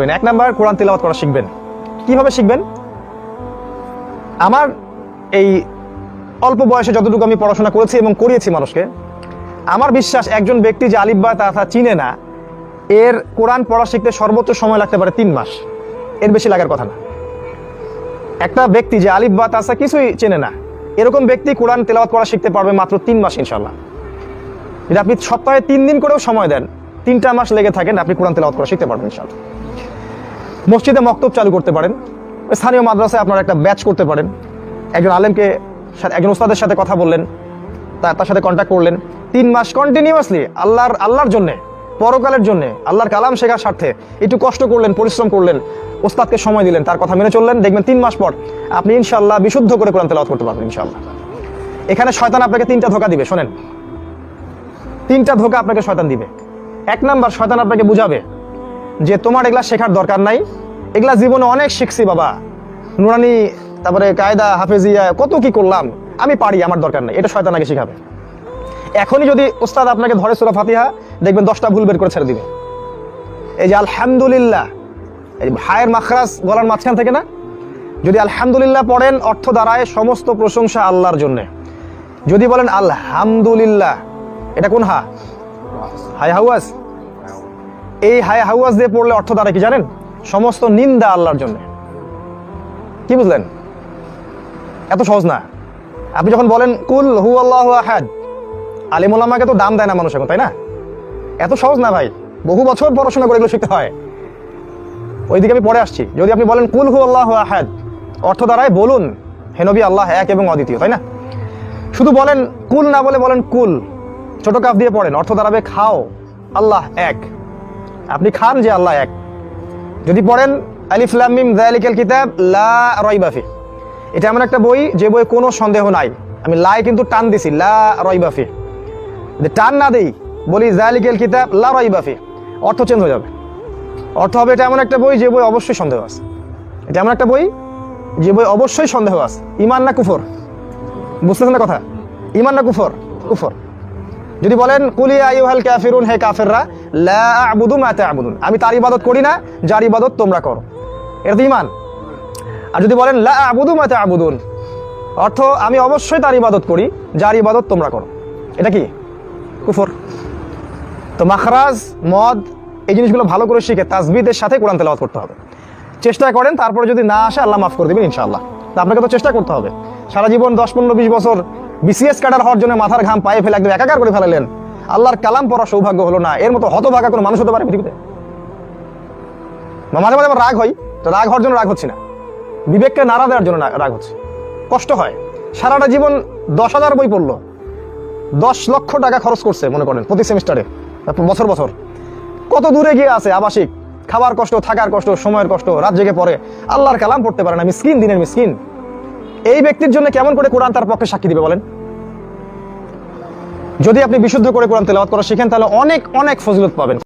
এক নাম্বার কোরআন তেলাওয়াত করা শিখবেন। কীভাবে শিখবেন? আমার এই অল্প বয়সে যতটুকু আমি পড়াশোনা করেছি এবং করিয়েছি মানুষকে, আমার বিশ্বাস একজন ব্যক্তি যে আলিফ বা তাথা চিনে না, এর কোরআন পড়া শিখতে সর্বোচ্চ সময় লাগতে পারে তিন মাস। এর বেশি লাগার কথা না। একটা ব্যক্তি যে আলিফ বা তাসা কিছুই চেনে না, এরকম ব্যক্তি কোরআন তেলাওয়াত করা শিখতে পারবে মাত্র তিন মাস ইনশাল্লাহ যদি আপনি সপ্তাহে তিন দিন করেও সময় দেন, তিনটা মাস লেগে থাকেন আপনি কোরআন তেলাওয়াত করা শিখতে পারবেন ইনশাল্লাহ মসজিদে মক্তব চালু করতে পারেন, স্থানীয় মাদ্রাসায় আপনারা একটা ব্যাচ করতে পারেন। একজন আলেমকে একজন ওস্তাদের সাথে কথা বললেন তার সাথে কন্ট্যাক্ট করলেন। তিন মাস কন্টিনিউয়াসলি আল্লাহর আল্লাহর জন্য, পরকালের জন্য, আল্লাহর কালাম শেখার স্বার্থে একটু কষ্ট করলেন, পরিশ্রম করলেন ওস্তাদকে সময় দিলেন, তার কথা মেনে চললেন। দেখবেন তিন মাস পর আপনি ইনশাল্লাহ বিশুদ্ধ করে কোরআন তেলাওয়াত করতে পারবেন ইনশাল্লাহ এখানে শয়তান আপনাকে তিনটা ধোকা দিবে, শোনেন। তিনটা ধোকা আপনাকে শয়তান দিবে। এক নাম্বার, শয়তান আপনাকে বুঝাবে যে তোমার এগুলা শেখার দরকার নাই, এগুলা জীবনে অনেক শিখছি বাবা। নুরানি, তারপরে কায়দা, হাফেজিয়া, কত কি করলাম, আমি পারি, আমার দরকার নাই, এটা শয়তান আগে শিখাবে। এখনই যদি ওস্তাদ আপনাকে ধরে সুরা ফাতিহা, দেখবেন দশটা ভুল বের করে ছেড়ে দিবে। এই যে আলহামদুলিল্লাহ, এই হায়ের মাখরাজ গলার মাঝখান থেকে না, যদি আলহামদুলিল্লাহ পড়েন, অর্থ দাঁড়ায়, সমস্ত প্রশংসা আল্লাহর জন্যে। যদি বলেন আলহামদুলিল্লাহ, এটা কোন হা হাই হাউয়াস এই হাই হাউয়াস দিয়ে পড়লে অর্থ দাঁড়ায় কি জানেন? সমস্ত নিন্দা আল্লাহর জন্য। কি বুঝলেন? এত সহজ না। আপনি যখন বলেন, কুল হু আল্লাহ আহাদ আলিমুল্লামাকে তো দাম দেয় না মানুষ এখন, তাই না? এত সহজ না ভাই। বহু বছর পড়াশোনা করে এগুলো শিখতে হয়। ওইদিকে আমি পরে আসছি। যদি আপনি বলেন, কুল হু আল্লাহ আহাদ অর্থ দ্বারায় বলুন হেনবি আল্লাহ এক এবং অদ্বিতীয় তাই না? শুধু বলেন, কুল না বলে বলেন, কুল ছোট কাপ দিয়ে পড়েন, অর্থ দাঁড়াবে খাও, আল্লাহ এক আপনি খান যে আল্লাহ এক। যদি পড়েন আলিফ লাম মিম যালিকাল কিতাব, লা রাইবা ফি। এটা এমন একটা বই, যে বইয়ে কোনো সন্দেহ নাই। আমি লাই কিন্তু টান দিছি, লা রাইবা ফি। যদি টান না দেই, বলি যালিকাল কিতাব, লা রাইবা ফি। অর্থ চেঞ্জ হয়ে যাবে। অর্থ হবে এটা এমন একটা বই, যে বই অবশ্যই সন্দেহ আছে। এটা এমন একটা বই, যে বই অবশ্যই সন্দেহ আছে। ইমান না কুফর? বুঝতেছেন না কথা? ইমান না কুফর? কুফর। যদি বলেন কুলি আইহাল কাফিরুন হে কাফেররা আমি তার ইবাদত করি না, যার ইবাদত তোমরা করো। এটা তো ইমান আর যদি বলেন লা আবুদু মা তা'বুদুন, অর্থ আমি অবশ্যই তার ইবাদত করি, যার ইবাদত তোমরা করো। এটা কি? কুফর। তো মাখরাজ, মদ, এই জিনিসগুলো ভালো করে শিখে তাজবিদের সাথে কোরআন তেলাওয়াত করতে হবে। চেষ্টা করেন, তারপরে যদি না আসে আল্লাহ মাফ করে দেবেন, ইনশাআল্লাহ। আপনাকে তো চেষ্টা করতে হবে। সারা জীবন দশ, পনেরো, বিশ বছর বিসিএস কাটার হওয়ার জন্য মাথার ঘাম পায়ে ফেলে একদম একাকার করে ফেলালেন। আল্লাহর কালাম পড়া সৌভাগ্য হলো না। এর মতো হতভাগা কোনো মানুষ হতে পারে পৃথিবীতে। মাঝে মাঝে আমার রাগ হয়, তো রাগ হওয়ার জন্য রাগ হচ্ছে না। বিবেককে নাড়া দেওয়ার জন্য রাগ হচ্ছে। কষ্ট হয়। সারাটা জীবন দশ হাজার বই পড়ল। দশ লক্ষ টাকা খরচ করছে, মনে করেন, প্রতি সেমিস্টারে, বছর বছর। কত দূরে গিয়ে আছে আবাসিক? খাবার কষ্ট, থাকার কষ্ট, সময়ের কষ্ট, রাত জেগে পড়ে। আল্লাহর কালাম পড়তে পারে না। মিসকিন, দিনের মিসকিন। এই ব্যক্তির জন্য কেমন করে কোরআন তার পক্ষে সাক্ষী দিবে বলেন? যদি আপনি বিশুদ্ধ করে কোরআন তেলাওয়াত করা শিখেন তাহলে অনেক অনেক ফজিলত পাবেন।